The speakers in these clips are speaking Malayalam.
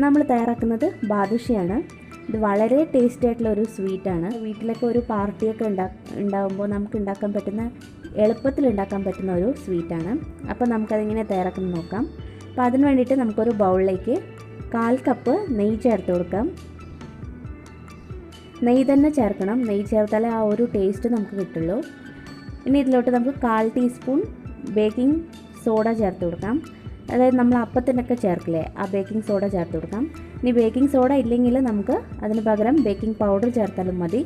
ഇന്ന് നമ്മൾ തയ്യാറാക്കുന്നത് ബാദുഷയാണ്. ഇത് വളരെ ടേസ്റ്റി ആയിട്ടുള്ള ഒരു സ്വീറ്റാണ് വീട്ടിലൊക്കെ ഒരു പാർട്ടിയൊക്കെ ഉണ്ടാ ഉണ്ടാകുമ്പോൾ നമുക്ക് ഉണ്ടാക്കാൻ പറ്റുന്ന എളുപ്പത്തിൽ ഉണ്ടാക്കാൻ പറ്റുന്ന ഒരു സ്വീറ്റാണ് അപ്പോൾ നമുക്കതിങ്ങനെ തയ്യാറാക്കുന്നത് നോക്കാം. അപ്പോൾ അതിന് വേണ്ടിയിട്ട് നമുക്കൊരു ബൗളിലേക്ക് കാൽ കപ്പ് നെയ്യ് ചേർത്ത് കൊടുക്കാം. നെയ്യ് തന്നെ ചേർക്കണം. നെയ്യ് ചേർത്താലേ ആ ഒരു ടേസ്റ്റ് നമുക്ക് കിട്ടുള്ളൂ. ഇനി ഇതിലോട്ട് നമുക്ക് കാൽ ടീസ്പൂൺ ബേക്കിംഗ് സോഡ ചേർത്ത് കൊടുക്കാം. അതായത് നമ്മൾ അപ്പത്തിനൊക്കെ ചേർക്കില്ലേ ആ ബേക്കിംഗ് സോഡ ചേർത്ത് കൊടുക്കാം. ഇനി ബേക്കിംഗ് സോഡ ഇല്ലെങ്കിൽ നമുക്ക് അതിന് പകരം ബേക്കിംഗ് പൗഡർ ചേർത്താലും മതി.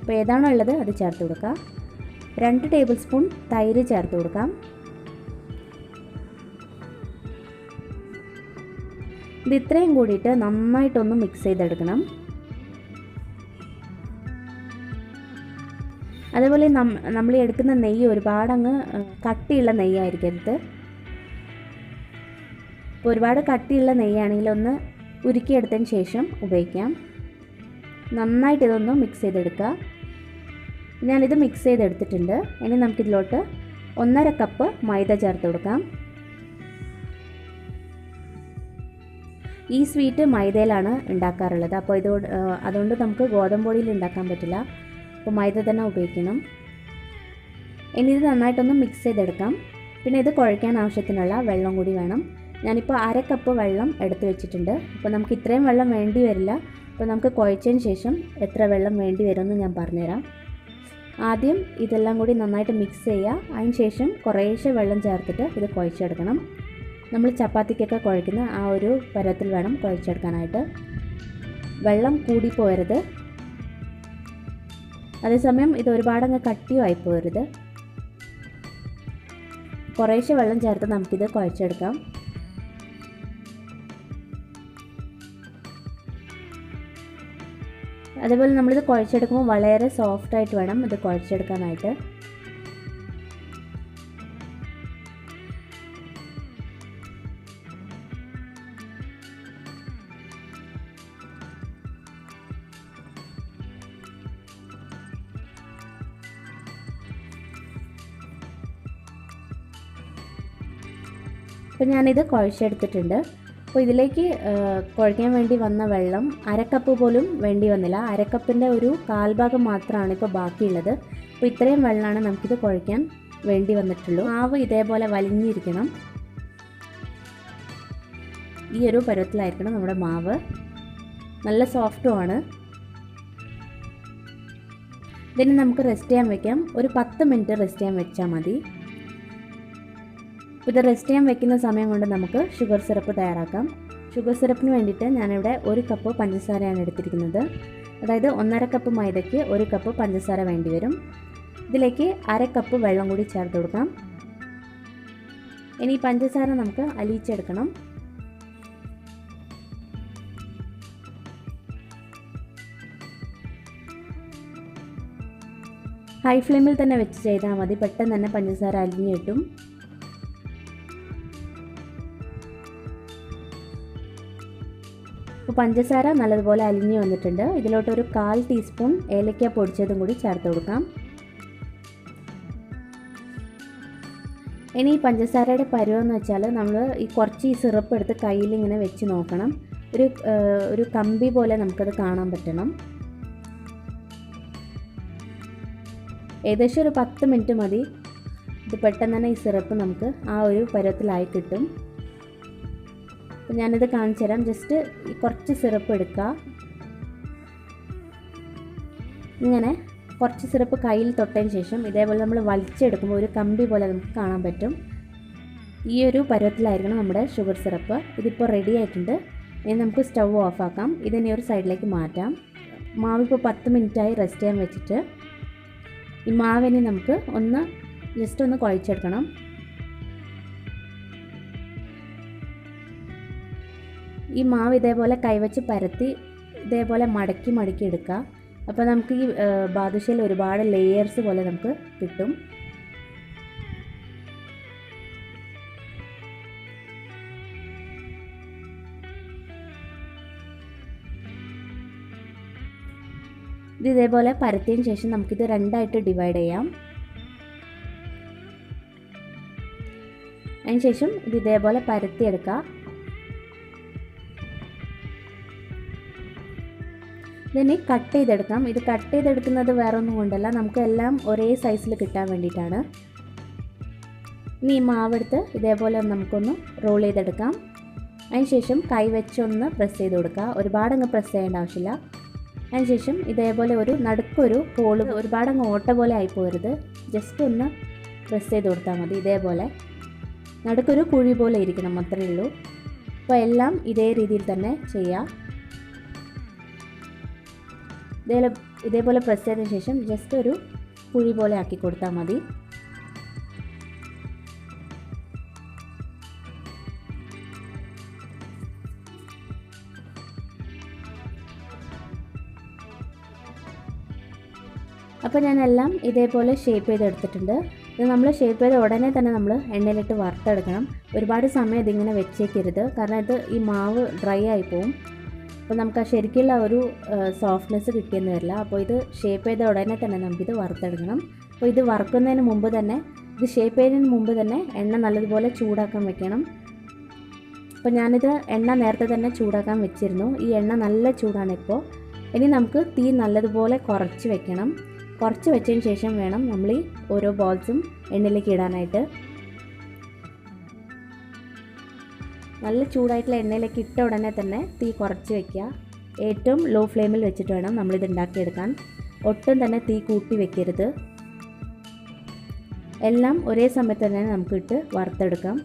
അപ്പോൾ ഏതാണോ ഉള്ളത് അത് ചേർത്ത് കൊടുക്കുക രണ്ട് ടേബിൾ സ്പൂൺ തൈര് ചേർത്ത് കൊടുക്കാം. ഇത് ഇത്രയും കൂടിയിട്ട് നന്നായിട്ടൊന്ന് മിക്സ് ചെയ്തെടുക്കണം. അതേപോലെ നമ്മൾ എടുക്കുന്ന നെയ്യ് ഒരുപാടങ്ങ് കട്ടിയുള്ള നെയ്യായിരിക്കരുത്. ഇപ്പോൾ ഒരുപാട് കട്ടിയുള്ള നെയ്യാണെങ്കിൽ ഒന്ന് ഉരുക്കിയെടുത്തതിന് ശേഷം ഉപയോഗിക്കാം. നന്നായിട്ട് ഇതൊന്ന് മിക്സ് ചെയ്തെടുക്കുക. ഞാനിത് മിക്സ് ചെയ്തെടുത്തിട്ടുണ്ട്. ഇനി നമുക്കിതിലോട്ട് ഒന്നര കപ്പ് മൈദ ചേർത്ത് കൊടുക്കാം. ഈ സ്വീറ്റ് മൈദയിലാണ് ഉണ്ടാക്കാറുള്ളത്. അപ്പോൾ ഇത് അതുകൊണ്ട് നമുക്ക് ഗോതമ്പ് പൊടിയിൽ ഉണ്ടാക്കാൻ പറ്റില്ല. അപ്പോൾ മൈദ തന്നെ ഉപയോഗിക്കണം. ഇനി ഇത് നന്നായിട്ടൊന്ന് മിക്സ് ചെയ്തെടുക്കാം. പിന്നെ ഇത് കുഴയ്ക്കാൻ ആവശ്യത്തിനുള്ള വെള്ളം കൂടി വേണം. ഞാനിപ്പോൾ അര കപ്പ് വെള്ളം എടുത്തു വെച്ചിട്ടുണ്ട്. അപ്പോൾ നമുക്ക് ഇത്രയും വെള്ളം വേണ്ടി വരില്ല. അപ്പോൾ നമുക്ക് കുഴച്ചതിന് ശേഷം എത്ര വെള്ളം വേണ്ടി വരുമെന്ന് ഞാൻ പറഞ്ഞുതരാം. ആദ്യം ഇതെല്ലാം കൂടി നന്നായിട്ട് മിക്സ് ചെയ്യുക. അതിന് ശേഷം കുറേശ്ശെ വെള്ളം ചേർത്തിട്ട് ഇത് കുഴച്ചെടുക്കണം. നമ്മൾ ചപ്പാത്തിക്കൊക്കെ കുഴക്കുന്ന ആ ഒരു പരത്തിൽ വേണം കുഴച്ചെടുക്കാനായിട്ട്. വെള്ളം കൂടി പോരുത്. അതേസമയം ഇത് ഒരുപാടങ്ങ് കട്ടിയുമായി പോരുത്. കുറേശ്ശെ വെള്ളം ചേർത്ത് നമുക്കിത് കുഴച്ചെടുക്കാം. അതേപോലെ നമ്മളിത് കുഴച്ചെടുക്കുമ്പോൾ വളരെ സോഫ്റ്റായിട്ട് വേണം ഇത് കുഴച്ചെടുക്കാനായിട്ട്. അപ്പോൾ ഞാനിത് കുഴച്ചെടുത്തിട്ടുണ്ട്. അപ്പോൾ ഇതിലേക്ക് കുഴയ്ക്കാൻ വേണ്ടി വന്ന വെള്ളം അരക്കപ്പ് പോലും വേണ്ടി വന്നില്ല. അരക്കപ്പിന്റെ ഒരു കാൽഭാഗം മാത്രമാണ് ഇപ്പോൾ ബാക്കിയുള്ളത്. അപ്പോൾ ഇത്രയും വെള്ളമാണ് നമുക്കിത് കുഴയ്ക്കാൻ വേണ്ടി വന്നിട്ടുള്ളൂ. മാവ് ഇതേപോലെ വലിഞ്ഞിരിക്കണം. ഈ ഒരു പരുവത്തിലായിരിക്കണം നമ്മുടെ മാവ്. നല്ല സോഫ്റ്റുമാണ് ഇതിന് നമുക്ക് റെസ്റ്റ് ചെയ്യാൻ വെക്കാം. ഒരു പത്ത് മിനിറ്റ് റെസ്റ്റ് ചെയ്യാൻ വെച്ചാൽ മതി. ഇത് റെസ്റ്റ് ചെയ്യാൻ വെക്കുന്ന സമയം കൊണ്ട് നമുക്ക് ഷുഗർ സിറപ്പ് തയ്യാറാക്കാം. ഷുഗർ സിറപ്പിന് വേണ്ടിയിട്ട് ഞാനിവിടെ ഒരു കപ്പ് പഞ്ചസാരയാണ് എടുത്തിരിക്കുന്നത്. അതായത് ഒന്നര കപ്പ് മൈദയ്ക്ക് ഒരു കപ്പ് പഞ്ചസാര വേണ്ടി വരും. ഇതിലേക്ക് അര കപ്പ് വെള്ളം കൂടി ചേർത്ത് കൊടുക്കാം. ഇനി പഞ്ചസാര നമുക്ക് അലിയിച്ചെടുക്കണം. ഹൈ ഫ്ലെയിമിൽ തന്നെ വെച്ച് ചെയ്താൽ മതി. പെട്ടെന്ന് തന്നെ പഞ്ചസാര അലിഞ്ഞു കിട്ടും. പഞ്ചസാര നല്ലതുപോലെ അലിഞ്ഞു വന്നിട്ടുണ്ട്. ഇതിലോട്ട് ഒരു കാൽ ടീസ്പൂൺ ഏലക്ക പൊടിച്ചതും കൂടി ചേർത്ത് കൊടുക്കാം. ഇനി ഈ പഞ്ചസാരയുടെ പരുവെന്ന് വെച്ചാൽ നമ്മൾ ഈ കുറച്ച് ഈ സിറപ്പ് എടുത്ത് കയ്യിൽ ഇങ്ങനെ വെച്ച് നോക്കണം. ഒരു ഒരു കമ്പി പോലെ നമുക്കത് കാണാൻ പറ്റണം. ഏകദേശം ഒരു പത്ത് മിനിറ്റ് മതി. ഇത് പെട്ടെന്ന് തന്നെ ഈ സിറപ്പ് നമുക്ക് ആ ഒരു പരുവത്തിലായി കിട്ടും. അപ്പോൾ ഞാനിത് കാണിച്ചു തരാം. ജസ്റ്റ് കുറച്ച് സിറപ്പ് എടുക്കുക. ഇങ്ങനെ കുറച്ച് സിറപ്പ് കയ്യിൽ തൊട്ടതിന് ശേഷം ഇതേപോലെ നമ്മൾ വലിച്ചെടുക്കുമ്പോൾ ഒരു കമ്പി പോലെ നമുക്ക് കാണാൻ പറ്റും. ഈ ഒരു പരുവത്തിലായിരിക്കണം നമ്മുടെ ഷുഗർ സിറപ്പ്. ഇതിപ്പോൾ റെഡി ആയിട്ടുണ്ട്. ഇനി നമുക്ക് സ്റ്റവ് ഓഫ് ആക്കാം. ഇതിനെ ഒരു സൈഡിലേക്ക് മാറ്റാം. മാവ് മാവിപ്പോൾ പത്ത് മിനിറ്റായി റെസ്റ്റ് ചെയ്യാൻ വെച്ചിട്ട്. ഈ മാവിനെ നമുക്ക് ഒന്ന് ജസ്റ്റ് ഒന്ന് കുഴച്ചെടുക്കണം. ഈ മാവ് ഇതേപോലെ കൈവച്ച് പരത്തി ഇതേപോലെ മടക്കി മടക്കി എടുക്കുക. അപ്പോൾ നമുക്ക് ഈ ബാദുഷയിൽ ഒരുപാട് ലെയേഴ്സ് പോലെ നമുക്ക് കിട്ടും. ഇത് ഇതേപോലെ പരത്തിയതിന് ശേഷം നമുക്കിത് രണ്ടായിട്ട് ഡിവൈഡ് ചെയ്യാം. അതിന് ശേഷം ഇത് ഇതേപോലെ പരത്തിയെടുക്കുക. ഇതിനെ കട്ട് ചെയ്തെടുക്കാം. ഇത് കട്ട് ചെയ്തെടുക്കുന്നത് വേറെ ഒന്നും കൊണ്ടല്ല. നമുക്ക് എല്ലാം ഒരേ സൈസിൽ കിട്ടാൻ വേണ്ടിയിട്ടാണ്. ഇനി ഈ മാവെടുത്ത് ഇതേപോലെ നമുക്കൊന്ന് റോൾ ചെയ്തെടുക്കാം. അതിനുശേഷം കൈ വെച്ചൊന്ന് പ്രസ് ചെയ്ത് കൊടുക്കുക. ഒരുപാട് അങ്ങ് പ്രസ് ചെയ്യേണ്ട ആവശ്യമില്ല. അതിനുശേഷം ഇതേപോലെ ഒരു നടുക്കൊരു ഹോൾ ഒരുപാട് അങ്ങ് ഓട്ട പോലെ ആയി പോരുത് ജസ്റ്റ് ഒന്ന് പ്രസ് ചെയ്ത് കൊടുത്താൽ മതി ഇതേപോലെ. നടുക്കൊരു കുഴി പോലെ ഇരിക്കണം അത്രയേ ഉള്ളൂ. അപ്പോൾ എല്ലാം ഇതേ രീതിയിൽ തന്നെ ചെയ്യാം. ഇതേപോലെ ഇതേപോലെ പ്രസ് ചെയ്തതിന് ശേഷം ജസ്റ്റ് ഒരു കുഴി പോലെ ആക്കി കൊടുത്താൽ മതി. അപ്പോൾ ഞാനെല്ലാം ഇതേപോലെ ഷേപ്പ് ചെയ്തെടുത്തിട്ടുണ്ട്. ഇത് നമ്മൾ ഷേപ്പ് ചെയ്ത ഉടനെ തന്നെ നമ്മൾ എണ്ണയിലിട്ട് വറുത്തെടുക്കണം. ഒരുപാട് സമയം ഇതിങ്ങനെ വെച്ചേക്കരുത്. കാരണം ഇത് ഈ മാവ് ഡ്രൈ ആയി പോവും. അപ്പോൾ നമുക്ക് ആ ശരിക്കുള്ള ഒരു സോഫ്റ്റ്നെസ് കിട്ടിയെന്ന് വരില്ല. അപ്പോൾ ഇത് ഷേപ്പ് ചെയ്ത ഉടനെ തന്നെ നമുക്കിത് വറുത്തെടുക്കണം. അപ്പോൾ ഇത് വറുക്കുന്നതിന് മുമ്പ് തന്നെ ഇത് ഷേപ്പ് ചെയ്യുന്നതിന് മുമ്പ് തന്നെ എണ്ണ നല്ലതുപോലെ ചൂടാക്കാൻ വെക്കണം. അപ്പോൾ ഞാനിത് എണ്ണ നേരത്തെ തന്നെ ചൂടാക്കാൻ വെച്ചിരുന്നു. ഈ എണ്ണ നല്ല ചൂടാണ് ഇപ്പോൾ ഇനി നമുക്ക് തീ നല്ലതുപോലെ കുറച്ച് വെക്കണം. കുറച്ച് വെച്ചതിന് ശേഷം വേണം നമ്മൾ ഈ ഓരോ ബോൾസും എണ്ണയിലേക്ക് ഇടാനായിട്ട്. നല്ല ചൂടായിട്ടുള്ള എണ്ണയിലേക്ക് ഇട്ട ഉടനെ തന്നെ തീ കുറച്ച് വയ്ക്കുക ഏറ്റവും ലോ ഫ്ലെയിമിൽ വെച്ചിട്ട് വേണം നമ്മളിത് ഉണ്ടാക്കിയെടുക്കാൻ. ഒട്ടും തന്നെ തീ കൂട്ടി വെക്കരുത്. എല്ലാം ഒരേ സമയത്ത് തന്നെ നമുക്ക് ഇട്ട് വറുത്തെടുക്കാം.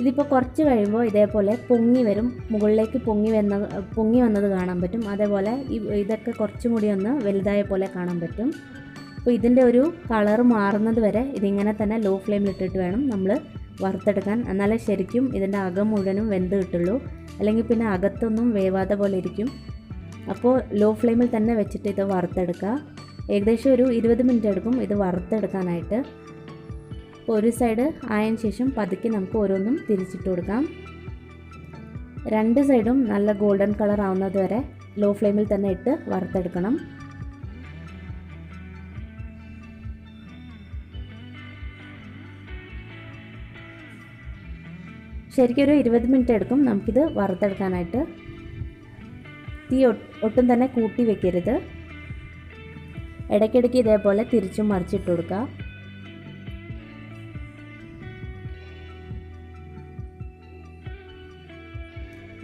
ഇതിപ്പോൾ കുറച്ച് കഴിയുമ്പോൾ ഇതേപോലെ പൊങ്ങി വരും. മുകളിലേക്ക് പൊങ്ങി വന്ന പൊങ്ങി വന്നത് കാണാൻ പറ്റും. അതേപോലെ ഇതൊക്കെ കുറച്ചും കൂടി ഒന്ന് വലുതായ പോലെ കാണാൻ പറ്റും. അപ്പോൾ ഇതിന്റെ ഒരു കളർ മാറുന്നത് വരെ ഇതിങ്ങനെ തന്നെ ലോ ഫ്ലെയിമിൽ ഇട്ടിട്ട് വേണം നമ്മൾ വറുത്തെടുക്കാൻ. എന്നാലേ ശരിക്കും ഇതിന്റെ അകം മുഴുവനും വെന്ത് കിട്ടുള്ളൂ. അല്ലെങ്കിൽ പിന്നെ അകത്തൊന്നും വേവാതെ പോലെ ഇരിക്കും. അപ്പോൾ ലോ ഫ്ലെയിമിൽ തന്നെ വെച്ചിട്ട് ഇത് വറുത്തെടുക്കുക. ഏകദേശം ഒരു ഇരുപത് മിനിറ്റ് എടുക്കും ഇത് വറുത്തെടുക്കാനായിട്ട്. അപ്പോൾ ഒരു സൈഡ് ആയതിനു ശേഷം പതുക്കെ നമുക്ക് ഓരോന്നും തിരിച്ചിട്ട് കൊടുക്കാം. രണ്ട് സൈഡും നല്ല ഗോൾഡൻ കളർ ആവുന്നത് വരെ ലോ ഫ്ലെയിമിൽ തന്നെ ഇട്ട് വറുത്തെടുക്കണം. ശരിക്കും ഒരു ഇരുപത് മിനിറ്റ് എടുക്കും. നമുക്കിത് വറുത്തെടുക്കാനായിട്ട്. തീ ഒട്ടും തന്നെ കൂട്ടി വെക്കരുത്. ഇടയ്ക്കിടയ്ക്ക് ഇതേപോലെ തിരിച്ചും മറിച്ചിട്ട് കൊടുക്കുക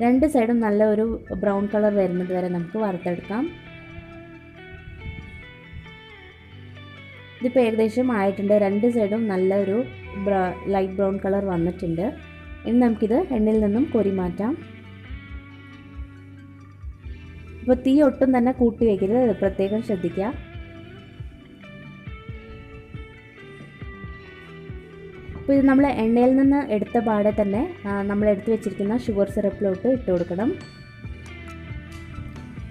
രണ്ട് സൈഡും നല്ല ഒരു ബ്രൗൺ കളർ വരുന്നത് വരെ നമുക്ക് വറുത്തെടുക്കാം. ഇതിപ്പോൾ ഏകദേശം ആയിട്ടുണ്ട്. രണ്ട് സൈഡും നല്ലൊരു ലൈറ്റ് ബ്രൗൺ കളർ വന്നിട്ടുണ്ട്. ഇനി നമുക്കിത് എണ്ണയിൽ നിന്നും കോരി മാറ്റാം. ഇപ്പോൾ തീ ഒട്ടും തന്നെ കൂട്ടി വയ്ക്കരുത് പ്രത്യേകം ശ്രദ്ധിക്കുക. അപ്പോൾ ഇത് നമ്മൾ എണ്ണയിൽ നിന്ന് എടുത്ത പാടെ തന്നെ നമ്മൾ എടുത്തു വെച്ചിരിക്കുന്ന ഷുഗർ സിറപ്പിലോട്ട് ഇട്ട് കൊടുക്കണം.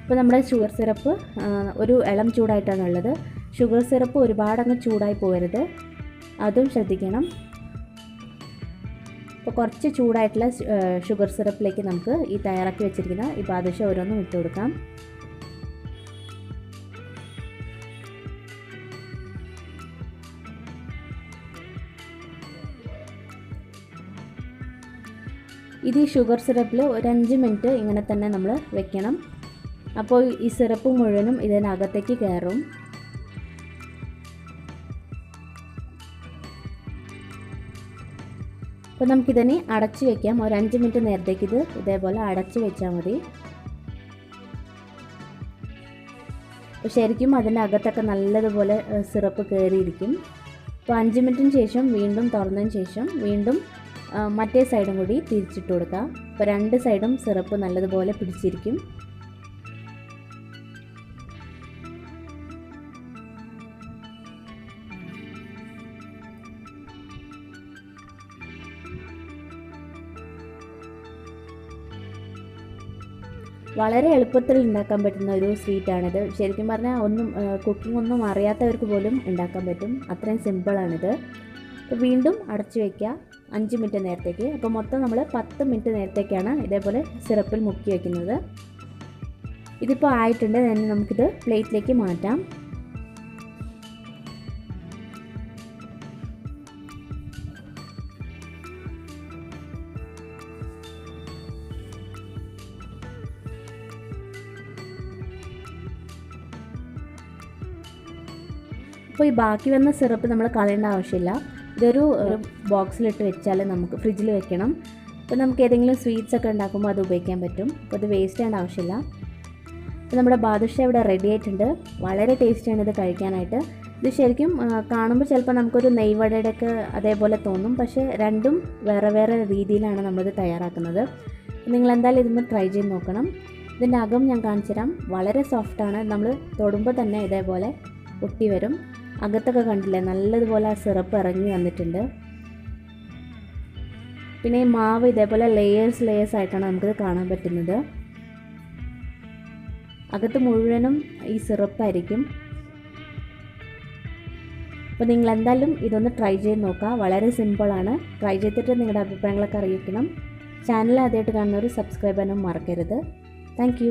ഇപ്പോൾ നമ്മുടെ ഷുഗർ സിറപ്പ് ഒരു ഇളം ചൂടായിട്ടാണ് ഉള്ളത് ഷുഗർ സിറപ്പ് ഒരുപാടങ്ങ് ചൂടായി പോകരുത്. അതും ശ്രദ്ധിക്കണം. അപ്പോൾ കുറച്ച് ചൂടായിട്ടുള്ള ഷുഗർ സിറപ്പിലേക്ക് നമുക്ക് ഈ തയ്യാറാക്കി വെച്ചിരിക്കുന്ന ഈ ബാദുഷ ഓരോന്നും ഇട്ട് കൊടുക്കാം. ഇത് ഈ ഷുഗർ സിറപ്പിൽ ഒരു അഞ്ച് മിനിറ്റ് ഇങ്ങനെ തന്നെ നമ്മൾ വെക്കണം. അപ്പോൾ ഈ സിറപ്പ് മുഴുവനും ഇതിനകത്തേക്ക് കയറും. നമുക്കിതിനെ അടച്ചു വെക്കാം. ഒരു അഞ്ച് മിനിറ്റ് നേരത്തേക്ക് ഇത് ഇതേപോലെ അടച്ചു വെച്ചാൽ മതി. ശരിക്കും അതിന്റെ അകത്തൊക്കെ നല്ലതുപോലെ സിറപ്പ് കയറിയിരിക്കും. അപ്പോൾ അഞ്ച് മിനിറ്റിന് ശേഷം വീണ്ടും തുറന്നതിന് ശേഷം വീണ്ടും മറ്റേ സൈഡും കൂടി തിരിച്ചിട്ട് കൊടുക്കാം. അപ്പോൾ രണ്ട് സൈഡും സിറപ്പ് നല്ലതുപോലെ പിടിച്ചിരിക്കും. വളരെ എളുപ്പത്തിൽ ഉണ്ടാക്കാൻ പറ്റുന്ന ഒരു സ്വീറ്റാണിത് ശരിക്കും പറഞ്ഞാൽ ഒന്നും കുക്കിംഗ് ഒന്നും അറിയാത്തവർക്ക് പോലും ഉണ്ടാക്കാൻ പറ്റും. അത്രയും സിമ്പിളാണിത് അപ്പോൾ വീണ്ടും അടച്ചു വയ്ക്കുക അഞ്ച് മിനിറ്റ് നേരത്തേക്ക്. അപ്പോൾ മൊത്തം നമ്മൾ പത്ത് മിനിറ്റ് നേരത്തേക്കാണ് ഇതേപോലെ സിറപ്പിൽ മുക്കി വയ്ക്കുന്നത് ഇതിപ്പോൾ ആയിട്ടുണ്ട്. തന്നെ നമുക്കിത് പ്ലേറ്റിലേക്ക് മാറ്റാം. അപ്പോൾ ഈ ബാക്കി വന്ന സിറപ്പ് നമ്മൾ കളയേണ്ട ആവശ്യമില്ല. ഇതൊരു ബോക്സിലിട്ട് വെച്ചാൽ നമുക്ക് ഫ്രിഡ്ജിൽ വെക്കണം. അപ്പോൾ നമുക്ക് ഏതെങ്കിലും സ്വീറ്റ്സ് ഒക്കെ ഉണ്ടാക്കുമ്പോൾ അത് ഉപയോഗിക്കാൻ പറ്റും. അപ്പോൾ അത് വേസ്റ്റ് ചെയ്യേണ്ട ആവശ്യമില്ല. അപ്പോൾ നമ്മുടെ ബാദുഷ ഇവിടെ റെഡി ആയിട്ടുണ്ട്. വളരെ ടേസ്റ്റിയാണ് ഇത് കഴിക്കാനായിട്ട്. ഇത് ശരിക്കും കാണുമ്പോൾ ചിലപ്പോൾ നമുക്കൊരു നെയ്വടയുടെ ഒക്കെ അതേപോലെ തോന്നും. പക്ഷേ രണ്ടും വേറെ വേറെ രീതിയിലാണ് നമ്മളിത് തയ്യാറാക്കുന്നത്. നിങ്ങൾ എന്തായാലും ഇതൊന്ന് ട്രൈ ചെയ്ത് നോക്കണം. ഇതിന്റെ അകം ഞാൻ കാണിച്ചു തരാം വളരെ സോഫ്റ്റാണ് നമ്മൾ തൊടുമ്പോൾ തന്നെ ഇതേപോലെ ഒട്ടി വരും. അകത്തൊക്കെ കണ്ടില്ലേ? നല്ലതുപോലെ ആ സിറപ്പ് ഇറങ്ങി വന്നിട്ടുണ്ട്. പിന്നെ ഈ മാവ് ഇതേപോലെ ലെയേഴ്സ് ലെയേഴ്സ് ആയിട്ടാണ് നമുക്കിത് കാണാൻ പറ്റുന്നത്. അകത്ത് മുഴുവനും ഈ സിറപ്പായിരിക്കും. അപ്പോൾ നിങ്ങൾ എന്തായാലും ഇതൊന്ന് ട്രൈ ചെയ്ത് നോക്കുക. വളരെ സിമ്പിളാണ് ട്രൈ ചെയ്തിട്ട് നിങ്ങളുടെ അഭിപ്രായങ്ങളൊക്കെ അറിയിക്കണം. ചാനൽ ആദ്യമായിട്ട് കാണുന്നവർ സബ്സ്ക്രൈബ് ചെയ്യാനും മറക്കരുത്. താങ്ക്